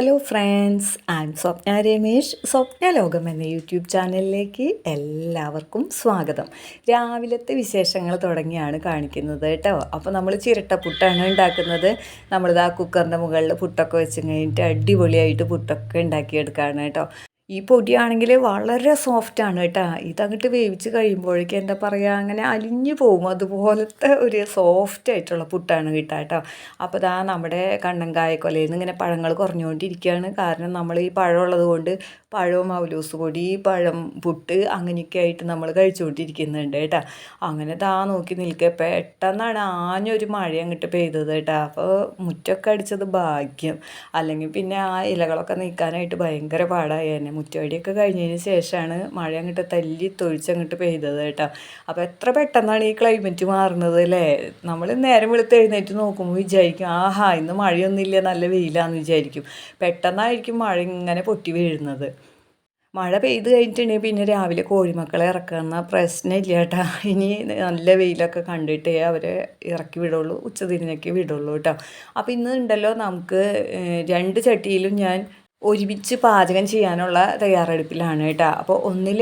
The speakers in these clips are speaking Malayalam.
Hello friends I am Swapna Ramesh Swapna Lokam എന്ന യൂട്യൂബ് ചാനലിലേക്ക് എല്ലാവർക്കും സ്വാഗതം. രാവിലത്തെ വിശേഷങ്ങൾ തുടങ്ങിയാണ് കാണിക്കുന്നത് കേട്ടോ. അപ്പോൾ നമ്മൾ ചിരട്ട പുട്ടാണ് ഉണ്ടാക്കുന്നത്. നമ്മളിത് ആ കുക്കറിന്റെ മുകളിൽ പുട്ടൊക്കെ വെച്ച് കഴിഞ്ഞിട്ട് അടിപൊളിയായിട്ട് പുട്ടൊക്കെ ഉണ്ടാക്കിയെടുക്കുകയാണ് കേട്ടോ. ഈ പൊടിയാണെങ്കിൽ വളരെ സോഫ്റ്റാണ് കേട്ടോ. ഇതങ്ങോട്ട് വേവിച്ച് കഴിയുമ്പോഴേക്കും എന്താ പറയുക അങ്ങനെ അലിഞ്ഞു പോകും. അതുപോലത്തെ ഒരു സോഫ്റ്റ് ആയിട്ടുള്ള പുട്ടാണ് കിട്ടുക കേട്ടോ. അപ്പോൾ ഇതാ നമ്മുടെ കണ്ണങ്കായ കൊലയിൽ നിന്ന് ഇങ്ങനെ പഴങ്ങൾ കുറഞ്ഞുകൊണ്ടിരിക്കുകയാണ്. കാരണം നമ്മൾ ഈ പഴമുള്ളത് കൊണ്ട് പഴവും അവലൂസ് പൊടി പഴം പുട്ട് അങ്ങനെയൊക്കെ ആയിട്ട് നമ്മൾ കഴിച്ചുകൊണ്ടിരിക്കുന്നുണ്ട് കേട്ടോ. അങ്ങനെ താ നോക്കി നിൽക്കുക പെട്ടെന്നാണ് ആഞ്ഞൊരു മഴ അങ്ങോട്ട് പെയ്തത് കേട്ടോ. അപ്പോൾ മുറ്റമൊക്കെ അടിച്ചത് ഭാഗ്യം. അല്ലെങ്കിൽ പിന്നെ ആ ഇലകളൊക്കെ നീക്കാനായിട്ട് ഭയങ്കര പാടായി. തന്നെ മുറ്റവടിയൊക്കെ കഴിഞ്ഞതിന് ശേഷമാണ് മഴ അങ്ങോട്ട് തല്ലി തൊഴിച്ചങ്ങോട്ട് പെയ്തത് കേട്ടോ. അപ്പോൾ എത്ര പെട്ടെന്നാണ് ഈ ക്ലൈമറ്റ് മാറുന്നത് അല്ലേ? നമ്മൾ നേരം വെളുത്ത് എഴുന്നേറ്റ് നോക്കുമ്പോൾ വിചാരിക്കും ആഹാ ഇന്ന് മഴയൊന്നുമില്ല നല്ല വെയിലാന്ന് വിചാരിക്കും. പെട്ടെന്നായിരിക്കും മഴ ഇങ്ങനെ പൊട്ടി വീഴുന്നത്. മഴ പെയ്ത് കഴിഞ്ഞിട്ടുണ്ടെങ്കിൽ പിന്നെ രാവിലെ കോഴിമക്കളെ ഇറക്കുന്ന പ്രശ്നമില്ല കേട്ടോ. ഇനി നല്ല വെയിലൊക്കെ കണ്ടിട്ടേ അവരെ ഇറക്കി വിടുള്ളൂ ഉച്ചതിരിഞ്ഞൊക്കെ വിടുള്ളൂ കേട്ടോ. അപ്പോൾ ഇന്ന് ഉണ്ടല്ലോ നമുക്ക് രണ്ട് ചട്ടിയിലും ഞാൻ ഒരുമിച്ച് പാചകം ചെയ്യാനുള്ള തയ്യാറെടുപ്പിലാണ് കേട്ടോ. അപ്പോൾ ഒന്നിൽ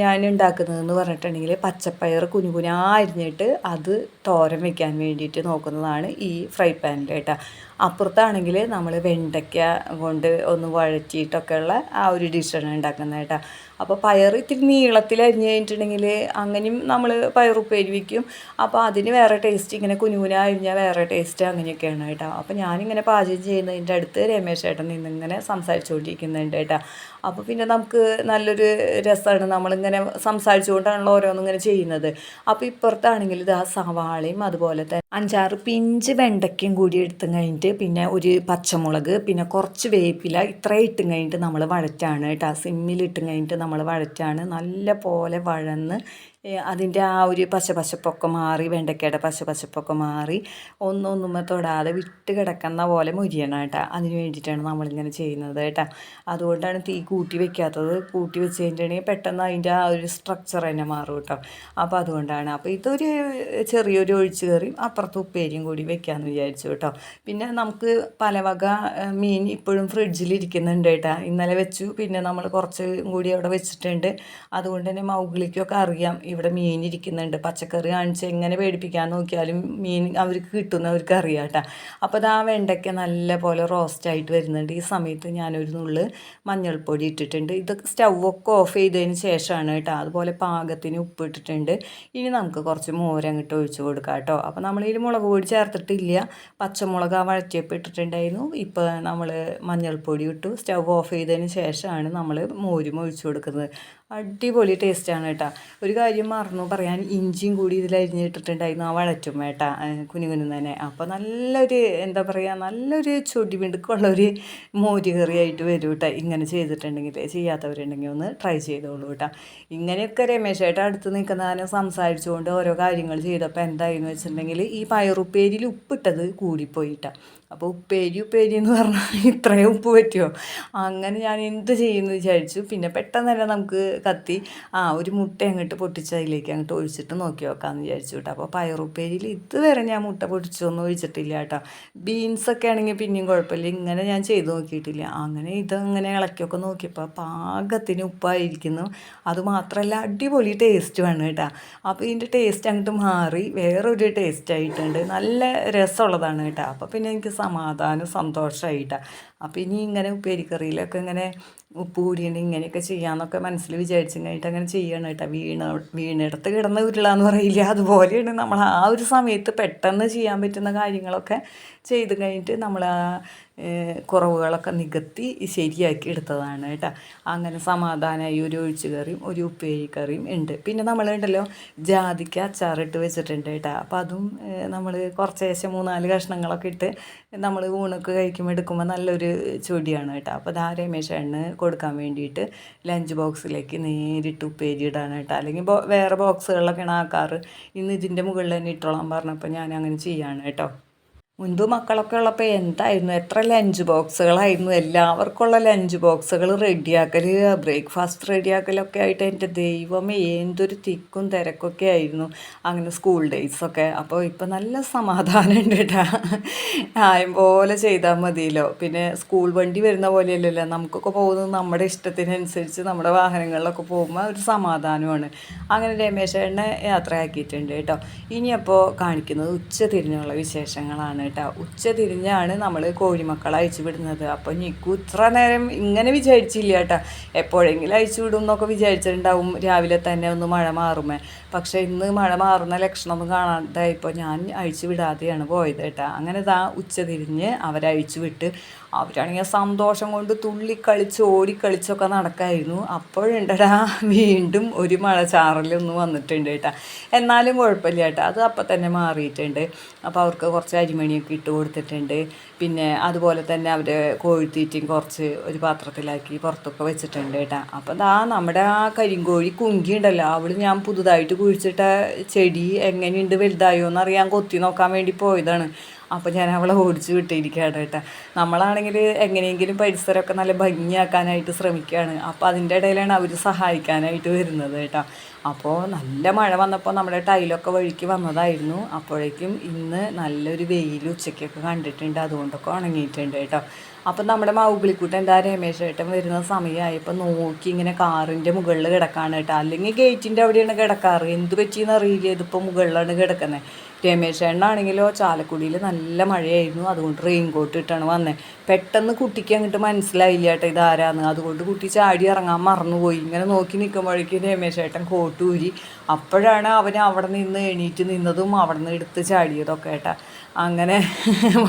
ഞാൻ ഉണ്ടാക്കുന്നതെന്ന് പറഞ്ഞിട്ടുണ്ടെങ്കിൽ പച്ചപ്പയർ കുഞ്ഞാ അരിഞ്ഞിട്ട് അത് തോരൻ വെക്കാൻ വേണ്ടിയിട്ട് നോക്കുന്നതാണ് ഈ ഫ്രൈ പാനിൽ കേട്ടോ. അപ്പുറത്താണെങ്കിൽ നമ്മൾ വെണ്ടയ്ക്ക കൊണ്ട് ഒന്ന് വഴറ്റിയിട്ടൊക്കെയുള്ള ആ ഒരു ഡിഷാണ് ഉണ്ടാക്കുന്നത് കേട്ടോ. അപ്പോൾ പയർ ഇത്തിരി നീളത്തിൽ അരിഞ്ഞ് കഴിഞ്ഞിട്ടുണ്ടെങ്കിൽ അങ്ങനെയും നമ്മൾ പയർ ഉപ്പേരി വയ്ക്കും അപ്പോൾ അതിന് വേറെ ടേസ്റ്റ് ഇങ്ങനെ കുനുകുന അരിഞ്ഞാൽ വേറെ ടേസ്റ്റ് അങ്ങനെയൊക്കെയാണ് കേട്ടോ. അപ്പോൾ ഞാനിങ്ങനെ പാചകം ചെയ്യുന്നതിന്റെ അടുത്ത് രമേശ് ചേട്ടൻ നിന്നിങ്ങനെ സംസാരിച്ചുകൊണ്ടിരിക്കുന്നുണ്ട് കേട്ടോ. അപ്പോൾ പിന്നെ നമുക്ക് നല്ലൊരു രസമാണ് നമ്മളിങ്ങനെ സംസാരിച്ചുകൊണ്ടാണല്ലോ ഇങ്ങനെ ചെയ്യുന്നത്. അപ്പോൾ ഇപ്പുറത്താണെങ്കിൽ ഇത് ആ സവാളയും അതുപോലെ തന്നെ അഞ്ചാറ് പിഞ്ച് വെണ്ടയ്ക്കയും കൂടി എടുത്തും കഴിഞ്ഞിട്ട് പിന്നെ ഒരു പച്ചമുളക് പിന്നെ കുറച്ച് വേപ്പില ഇത്ര ഇട്ടും കഴിഞ്ഞിട്ട് നമ്മൾ വഴറ്റാണ് കേട്ടോ. സിമ്മിലിട്ടും കഴിഞ്ഞിട്ട് നമ്മൾ വഴറ്റാണ്. നല്ല പോലെ വഴന്ന് അതിന്റെ ആ ഒരു പശപശപ്പൊക്കെ മാറി വെണ്ടയ്ക്കയുടെ പശപശപ്പൊക്കെ മാറി ഒന്നൊന്നുമ തൊടാതെ വിട്ട് കിടക്കുന്ന പോലെ മുരിയണം കേട്ടോ. അതിന് വേണ്ടിയിട്ടാണ് നമ്മളിങ്ങനെ ചെയ്യുന്നത് കേട്ടോ. അതുകൊണ്ടാണ് തീ കൂട്ടി വെക്കാത്തത്. കൂട്ടി വെച്ച് കഴിഞ്ഞിട്ടുണ്ടെങ്കിൽ പെട്ടെന്ന് അതിന്റെ ആ ഒരു സ്ട്രക്ചർ തന്നെ മാറും കേട്ടോ. അപ്പോൾ അതുകൊണ്ടാണ്. അപ്പോൾ ഇതൊരു ചെറിയൊരു ഒഴിച്ച് കയറി അപ്പുറത്ത് ഉപ്പേരിയും കൂടി വെക്കാമെന്ന് വിചാരിച്ചു കേട്ടോ. പിന്നെ നമുക്ക് പല വക മീൻ ഇപ്പോഴും ഫ്രിഡ്ജിൽ ഇരിക്കുന്നുണ്ട് കേട്ടോ. ഇന്നലെ വെച്ചു പിന്നെ നമ്മൾ കുറച്ചും കൂടി അവിടെ വെച്ചിട്ടുണ്ട്. അതുകൊണ്ട് തന്നെ മൗഗിളിക്കൊക്കെ അറിയാം. ഇവിടെ മീൻ ഇരിക്കുന്നുണ്ട് പച്ചക്കറി കാണിച്ച് എങ്ങനെ പേടിപ്പിക്കാൻ നോക്കിയാലും മീൻ അവർക്ക് കിട്ടുന്നവർക്ക് അറിയാം കേട്ടോ. അപ്പോൾ അത് ആ വെണ്ടയ്ക്ക നല്ല പോലെ റോസ്റ്റായിട്ട് വരുന്നുണ്ട്. ഈ സമയത്ത് ഞാനൊരു നുള്ള് മഞ്ഞൾപ്പൊടി ഇട്ടിട്ടുണ്ട്. ഇത് സ്റ്റൗവൊക്കെ ഓഫ് ചെയ്തതിന് ശേഷമാണ് കേട്ടോ. അതുപോലെ പാകത്തിന് ഉപ്പ് ഇട്ടിട്ടുണ്ട്. ഇനി നമുക്ക് കുറച്ച് മോരങ്ങിട്ട് ഒഴിച്ച് കൊടുക്കാം കേട്ടോ. അപ്പോൾ നമ്മൾ ഇതിൽ മുളക് പൊടി ചേർത്തിട്ടില്ല. പച്ചമുളക് ആ വഴറ്റിയപ്പോൾ ഇട്ടിട്ടുണ്ടായിരുന്നു. ഇപ്പോൾ നമ്മൾ മഞ്ഞൾപ്പൊടി ഇട്ടു. സ്റ്റൗ ഓഫ് ചെയ്തതിന് ശേഷമാണ് നമ്മൾ മോരും ഒഴിച്ച് കൊടുക്കുന്നത്. അടിപൊളി ടേസ്റ്റാണ് കേട്ടോ. ഒരു കാര്യം മറന്നു പറയാൻ ഇഞ്ചിയും കൂടി ഇതിൽ അരിഞ്ഞിട്ടിട്ടുണ്ടായിരുന്നു ആ വഴറ്റും വേട്ട കുഞ്ഞു കുഞ്ഞു തന്നെ. അപ്പോൾ നല്ലൊരു എന്താ പറയുക നല്ലൊരു ചൊടി മിടുക്കുള്ള ഒരു മോര് കറിയായിട്ട് വരും കേട്ടോ ഇങ്ങനെ ചെയ്തിട്ടുണ്ടെങ്കിൽ ചെയ്യാത്തവരുണ്ടെങ്കിൽ ഒന്ന് ട്രൈ ചെയ്തോളൂ കേട്ടോ ഇങ്ങനെയൊക്കെ രമേശായിട്ട് അടുത്ത് നിൽക്കുന്നതിനെ സംസാരിച്ചുകൊണ്ട് ഓരോ കാര്യങ്ങൾ ചെയ്തപ്പോൾ എന്തായെന്ന് വെച്ചിട്ടുണ്ടെങ്കിൽ ഈ പയറുപ്പേരിൽ ഉപ്പിട്ടത് കൂടിപ്പോയിട്ടാണ് അപ്പോൾ ഉപ്പേരി ഉപ്പേരി എന്ന് പറഞ്ഞാൽ ഇത്രയും ഉപ്പ് പറ്റുമോ? അങ്ങനെ ഞാൻ എന്ത് ചെയ്യുമെന്ന് വിചാരിച്ചു. പിന്നെ പെട്ടെന്ന് തന്നെ നമുക്ക് കത്തി. ആ ഒരു മുട്ട അങ്ങോട്ട് പൊട്ടിച്ച് അതിലേക്ക് അങ്ങോട്ട് ഒഴിച്ചിട്ട് നോക്കി നോക്കാമെന്ന് വിചാരിച്ചു കേട്ടോ. അപ്പോൾ പയറുപ്പേരിയിൽ ഇതുവരെ ഞാൻ മുട്ട പൊട്ടിച്ചൊന്നും ഒഴിച്ചിട്ടില്ല കേട്ടോ. ബീൻസൊക്കെ ആണെങ്കിൽ പിന്നെയും കുഴപ്പമില്ല. ഇങ്ങനെ ഞാൻ ചെയ്ത് നോക്കിയിട്ടില്ല. അങ്ങനെ ഇതങ്ങനെ ഇളക്കിയൊക്കെ നോക്കിയപ്പോൾ പാകത്തിന് ഉപ്പായിരിക്കുന്നു. അതുമാത്രമല്ല അടിപൊളി ടേസ്റ്റ് വേണം കേട്ടോ. അപ്പോൾ ഇതിന്റെ ടേസ്റ്റ് അങ്ങോട്ട് മാറി വേറൊരു ടേസ്റ്റ് ആയിട്ടുണ്ട്. നല്ല രസമുള്ളതാണ് കേട്ടോ. അപ്പോൾ പിന്നെ എനിക്ക് സമാധാനം സന്തോഷമായിട്ടാണ് അപ്പോൾ ഇനി ഇങ്ങനെ ഉപ്പേരിക്കറിയിലൊക്കെ ഇങ്ങനെ ഉപ്പ് കൂടിയുണ്ട് ഇങ്ങനെയൊക്കെ ചെയ്യാന്നൊക്കെ മനസ്സിൽ വിചാരിച്ചു കഴിഞ്ഞിട്ട് അങ്ങനെ ചെയ്യണം കേട്ടോ. വീണ വീണെടുത്ത് കിടന്ന് ഉരുളാന്ന് പറയില്ല. അതുപോലെയാണ് നമ്മൾ ആ ഒരു സമയത്ത് പെട്ടെന്ന് ചെയ്യാൻ പറ്റുന്ന കാര്യങ്ങളൊക്കെ ചെയ്ത് കഴിഞ്ഞിട്ട് നമ്മൾ ആ കുറവുകളൊക്കെ നികത്തി ശരിയാക്കി എടുത്തതാണ് കേട്ടോ. അങ്ങനെ സമാധാനമായി ഒരു ഒഴിച്ചു കറിയും ഒരു ഉപ്പേരി കറിയും ഉണ്ട്. പിന്നെ നമ്മളുണ്ടല്ലോ ജാതിക്ക അച്ചാറിട്ട് വെച്ചിട്ടുണ്ട് കേട്ടോ. അപ്പോൾ അതും നമ്മൾ കുറച്ച് ശേഷം മൂന്നാൽ കഷ്ണങ്ങളൊക്കെ ഇട്ട് നമ്മൾ ഊണൊക്കെ കഴിക്കുമ്പോൾ എടുക്കുമ്പോൾ നല്ലൊരു ചൊടിയാണ് കേട്ടോ. അപ്പോൾ ദാ രമേശേണ് കൊടുക്കാൻ വേണ്ടിയിട്ട് ലഞ്ച് ബോക്സിലേക്ക് നേരിട്ട് ഉപ്പേരി ഇടാനായിട്ട് അല്ലെങ്കിൽ വേറെ ബോക്സുകളിലൊക്കെയാണ് ആക്കാറ്. ഇന്ന് ഇതിന്റെ മുകളിൽ തന്നെ ഇട്ടോളാൻ പറഞ്ഞപ്പോൾ ഞാൻ അങ്ങനെ ചെയ്യാണ് കേട്ടോ മുൻപ് മക്കളൊക്കെ ഉള്ളപ്പോൾ എന്തായിരുന്നു? എത്ര ലഞ്ച് ബോക്സുകളായിരുന്നു എല്ലാവർക്കുള്ള ലഞ്ച് ബോക്സുകൾ റെഡിയാക്കൽ ബ്രേക്ക്ഫാസ്റ്റ് റെഡിയാക്കലൊക്കെ ആയിട്ട് എന്റെ ദൈവമേ എന്തൊരു തിക്കും തിരക്കൊക്കെ ആയിരുന്നു. അങ്ങനെ സ്കൂൾ ഡേയ്സൊക്കെ അപ്പോൾ ഇപ്പം നല്ല സമാധാനം ഉണ്ട് കേട്ടോ ആയം പോലെ ചെയ്താൽ മതിയല്ലോ. പിന്നെ സ്കൂൾ വണ്ടി വരുന്ന പോലെയല്ലല്ലോ. നമുക്കൊക്കെ പോകുന്നത് നമ്മുടെ ഇഷ്ടത്തിനനുസരിച്ച് നമ്മുടെ വാഹനങ്ങളിലൊക്കെ പോകുമ്പോൾ ഒരു സമാധാനമാണ്. അങ്ങനെ രമേശേട്ടനെ യാത്രയാക്കിയിട്ടുണ്ട് കേട്ടോ ഇനിയപ്പോൾ കാണിക്കുന്നത് ഉച്ച തിരിഞ്ഞുള്ള വിശേഷങ്ങളാണ്. കേട്ടോ. ഉച്ച തിരിഞ്ഞാണ് നമ്മൾ കോഴിമക്കളെ അയച്ചു വിടുന്നത്. അപ്പോൾ ഞിക്കു ഇത്ര നേരം ഇങ്ങനെ വിചാരിച്ചില്ല കേട്ടോ. എപ്പോഴെങ്കിലും അയച്ചു വിടും എന്നൊക്കെ വിചാരിച്ചിട്ടുണ്ടാവും. രാവിലെ തന്നെ ഒന്ന് മഴ മാറുമേ. പക്ഷേ ഇന്ന് മഴ മാറുന്ന ലക്ഷണമൊന്നും കാണാതായപ്പോൾ ഞാൻ അഴിച്ചു വിടാതെയാണ് പോയത് കേട്ടോ. അങ്ങനെ ഇതാ ഉച്ച തിരിഞ്ഞ് അവരഴിച്ചു വിട്ട് അവരാണെങ്കിൽ സന്തോഷം കൊണ്ട് തുള്ളിക്കളിച്ച് ഓടിക്കളിച്ചൊക്കെ നടക്കായിരുന്നു. അപ്പോഴുണ്ടടാ വീണ്ടും ഒരു മഴ ചാറലൊന്നും വന്നിട്ടുണ്ട് കേട്ടോ. എന്നാലും കുഴപ്പമില്ല കേട്ടോ. അത് അപ്പം തന്നെ മാറിയിട്ടുണ്ട്. അപ്പോൾ അവർക്ക് കുറച്ച് അരിമണിയൊക്കെ ഇട്ട് കൊടുത്തിട്ടുണ്ട്. പിന്നെ അതുപോലെ തന്നെ അവർ കോഴിത്തീറ്റയും കുറച്ച് ഒരു പാത്രത്തിലാക്കി പുറത്തൊക്കെ വെച്ചിട്ടുണ്ട് കേട്ടോ. അപ്പോൾ ദാ നമ്മുടെ ആ കരിങ്കോഴി കുങ്കി ഉണ്ടല്ലോ അവൾ ഞാൻ പുതുതായിട്ട് കുഴിച്ചിട്ട ചെടി എങ്ങനെയുണ്ട് വലുതായോ എന്നറിയാൻ കൊത്തി നോക്കാൻ വേണ്ടി പോയതാണ്. അപ്പോൾ ഞാൻ അവളെ ഓടിച്ചു വിട്ടിരിക്കുകയാണ് കേട്ടോ. നമ്മളാണെങ്കിൽ എങ്ങനെയെങ്കിലും പരിസരമൊക്കെ നല്ല ഭംഗിയാക്കാനായിട്ട് ശ്രമിക്കുകയാണ്. അപ്പോൾ അതിന്റെ ഇടയിലാണ് അവർ സഹായിക്കാനായിട്ട് വരുന്നത് കേട്ടോ. അപ്പോൾ നല്ല മഴ വന്നപ്പോൾ നമ്മുടെ ടൈലൊക്കെ വഴിക്ക് വന്നതായിരുന്നു. അപ്പോഴേക്കും ഇന്ന് നല്ലൊരു വെയിൽ ഉച്ചയ്ക്കൊക്കെ കണ്ടിട്ടുണ്ട്. അതുകൊണ്ടൊക്കെ ഉണങ്ങിയിട്ടുണ്ട് കേട്ടോ. അപ്പം നമ്മുടെ മൗഗിളിക്കൂട്ടൻ എന്താ രമേശ് ഏട്ടൻ വരുന്ന സമയമായപ്പോൾ നോക്കി ഇങ്ങനെ കാറിന്റെ മുകളിൽ കിടക്കാണ് കേട്ടോ. അല്ലെങ്കിൽ ഗേറ്റിന്റെ അവിടെയാണ് കിടക്കാറ്. എന്ത് പറ്റിയെന്ന് അറിയില്ല. ഇതിപ്പോൾ മുകളിലാണ് കിടക്കുന്നത്. രമേശ് ഏട്ടനാണെങ്കിലോ ചാലക്കുടിയിൽ നല്ല മഴയായിരുന്നു. അതുകൊണ്ട് റെയിൻ കോട്ട് ഇട്ടാണ് വന്നത് പെട്ടെന്ന് കുട്ടിക്ക് അങ്ങോട്ട് മനസ്സിലായില്ല കേട്ടോ ഇതാരാന്ന്. അതുകൊണ്ട് കുട്ടി ചാടി ഇറങ്ങാൻ മറന്നുപോയി. ഇങ്ങനെ നോക്കി നിൽക്കുമ്പോഴേക്കും രമേശേട്ടൻ കോട്ട് ഊരി അപ്പോഴാണ് അവൻ അവിടെ നിന്ന് എണീറ്റ് നിന്നതും അവിടെ നിന്ന് എടുത്ത് ചാടിയതൊക്കെ ഏട്ടാ അങ്ങനെ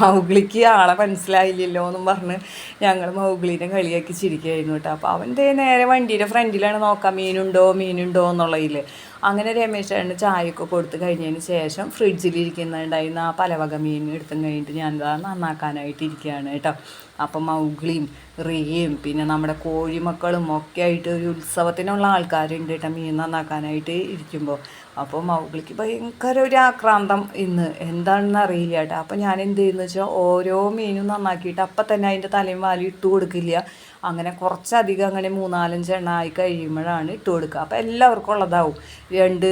മൗഗ്ലിക്ക് ആളെ മനസ്സിലായില്ലല്ലോ എന്നും പറഞ്ഞ് ഞങ്ങൾ മൗഗ്ലിനെ കളിയാക്കി ചിരിക്കുകയായിരുന്നു കേട്ടോ. അപ്പോൾ അവന്റെ നേരെ വണ്ടിയുടെ ഫ്രണ്ടിലാണ് നോക്കാം. മീനുണ്ടോ? മീനുണ്ടോ? എന്നുള്ളതിൽ അങ്ങനെ രമേശ് ചേട്ടന് ചായയൊക്കെ കൊടുത്ത് കഴിഞ്ഞതിന് ശേഷം ഫ്രിഡ്ജിലിരിക്കുന്നുണ്ടായിരുന്ന ആ പലവക മീൻ എടുത്തും കഴിഞ്ഞിട്ട് ഞാൻ നന്നാക്കാനായിട്ട് ഇരിക്കുകയാണ് കേട്ടോ. അപ്പം മൗഗ്ലിയും റിയയും പിന്നെ നമ്മുടെ കോഴിമക്കളും ഒക്കെ ആയിട്ട് ഒരു ഉത്സവത്തിനുള്ള ആൾക്കാരുണ്ട് കേട്ടോ മീൻ നന്നാക്കാനായിട്ട് ഇരിക്കുമ്പോൾ അപ്പോൾ മൗഗ്ലിക്ക് ഭയങ്കര ഒരു ആക്രാന്തം ഇന്ന്. എന്താണെന്ന് അറിയില്ല കേട്ടോ. അപ്പോൾ ഞാൻ എന്ത് ചെയ്യുന്നു വെച്ചാൽ ഓരോ മീനും നന്നാക്കിയിട്ട് അപ്പം തന്നെ അതിന്റെ തലയും വാലും ഇട്ട് കൊടുക്കില്ല. അങ്ങനെ കുറച്ചധികം അങ്ങനെ മൂന്നാലഞ്ച് എണ്ണ ആയി കഴിയുമ്പോഴാണ് ഇട്ട് കൊടുക്കുക. അപ്പോൾ എല്ലാവർക്കും ഉള്ളതാവും. രണ്ട്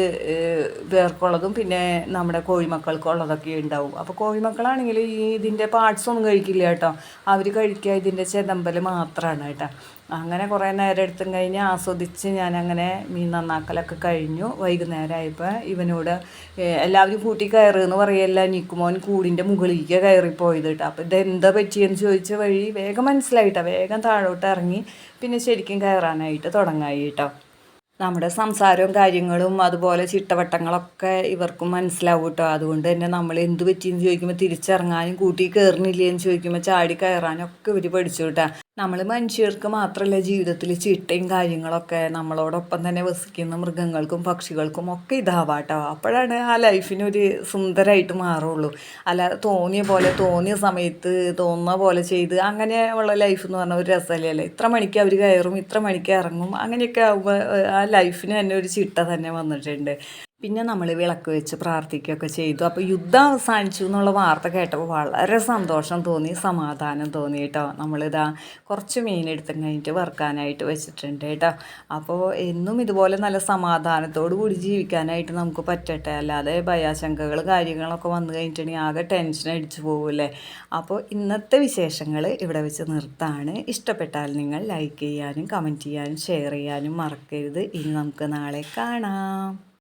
പേർക്കുള്ളതും പിന്നെ നമ്മുടെ കോഴിമക്കൾക്കുള്ളതൊക്കെ ഉണ്ടാവും. അപ്പോൾ കോഴിമക്കളാണെങ്കിൽ ഈ ഇതിന്റെ പാർട്സ് ഒന്നും കഴിക്കില്ല കേട്ടോ. അവർ കഴിക്കുക ഇതിന്റെ ചെതമ്പൽ മാത്രമാണ് കേട്ടോ. അങ്ങനെ കുറേ നേരം എടുത്തും കഴിഞ്ഞ് ആസ്വദിച്ച് ഞാൻ അങ്ങനെ മീൻ നന്നാക്കലൊക്കെ കഴിഞ്ഞു. വൈകുന്നേരമായപ്പോൾ ഇവനോട് എല്ലാവരും കൂട്ടി കയറുമെന്ന് പറയല്ല നിക്കുമോൻ കൂടിന്റെ മുകളിലേക്ക് കയറിപ്പോയത് കേട്ടോ. അപ്പോൾ ഇതെന്താ പറ്റിയെന്ന് ചോദിച്ച വഴി വേഗം മനസ്സിലായിട്ടോ. വേഗം താഴോട്ട് ഇറങ്ങി പിന്നെ ശരിക്കും കയറാനായിട്ട് തുടങ്ങായി കേട്ടോ. നമ്മുടെ സംസാരവും കാര്യങ്ങളും അതുപോലെ ചിട്ടവട്ടങ്ങളൊക്കെ ഇവർക്കും മനസ്സിലാവും കേട്ടോ അതുകൊണ്ട് തന്നെ നമ്മൾ എന്ത് പറ്റിയെന്ന് ചോദിക്കുമ്പോൾ തിരിച്ചിറങ്ങാനും കൂട്ടി കയറുന്നില്ലേ എന്ന് ചോദിക്കുമ്പോൾ ചാടി കയറാനും ഒക്കെ ഇവർ പഠിച്ചു കേട്ടാ നമ്മൾ മനുഷ്യർക്ക് മാത്രമല്ല ജീവിതത്തിൽ ചിട്ടയും കാര്യങ്ങളൊക്കെ നമ്മളോടൊപ്പം തന്നെ വസിക്കുന്ന മൃഗങ്ങൾക്കും പക്ഷികൾക്കും ഒക്കെ ഇതാവാട്ടോ അപ്പോഴാണ് ആ ലൈഫിനൊരു സുന്ദരമായിട്ട് മാറുള്ളൂ. അല്ലാതെ തോന്നിയ പോലെ തോന്നിയ സമയത്ത് തോന്നുന്ന പോലെ ചെയ്ത് അങ്ങനെ ഉള്ള ലൈഫ് എന്ന് പറഞ്ഞാൽ ഒരു രസമല്ലേ ഇത്ര മണിക്ക് അവർ കയറും ഇത്ര മണിക്ക് ഇറങ്ങും അങ്ങനെയൊക്കെ ആകുമ്പോൾ ആ ലൈഫിന് തന്നെ ഒരു ചിട്ട തന്നെ വന്നിട്ടുണ്ട്. പിന്നെ നമ്മൾ വിളക്ക് വെച്ച് പ്രാർത്ഥിക്കുകയൊക്കെ ചെയ്തു. അപ്പോൾ യുദ്ധം അവസാനിച്ചു എന്നുള്ള വാർത്ത കേട്ടപ്പോൾ വളരെ സന്തോഷം തോന്നി സമാധാനം തോന്നി കേട്ടോ. നമ്മളിതാ കുറച്ച് മീൻ എടുത്തും കഴിഞ്ഞിട്ട് വറുക്കാനായിട്ട് വെച്ചിട്ടുണ്ട് കേട്ടോ. അപ്പോൾ എന്നും ഇതുപോലെ നല്ല സമാധാനത്തോടു കൂടി ജീവിക്കാനായിട്ട് നമുക്ക് പറ്റട്ടെ. അല്ലാതെ ഭയാശങ്കകൾ കാര്യങ്ങളൊക്കെ വന്നു കഴിഞ്ഞിട്ടുണ്ടെങ്കിൽ ആകെ ടെൻഷൻ അടിച്ചു പോകില്ലേ അപ്പോൾ ഇന്നത്തെ വിശേഷങ്ങൾ ഇവിടെ വെച്ച് നിർത്താണ്. ഇഷ്ടപ്പെട്ടാൽ നിങ്ങൾ ലൈക്ക് ചെയ്യാനും കമന്റ് ചെയ്യാനും ഷെയർ ചെയ്യാനും മറക്കരുത്. ഇനി നമുക്ക് നാളെ കാണാം.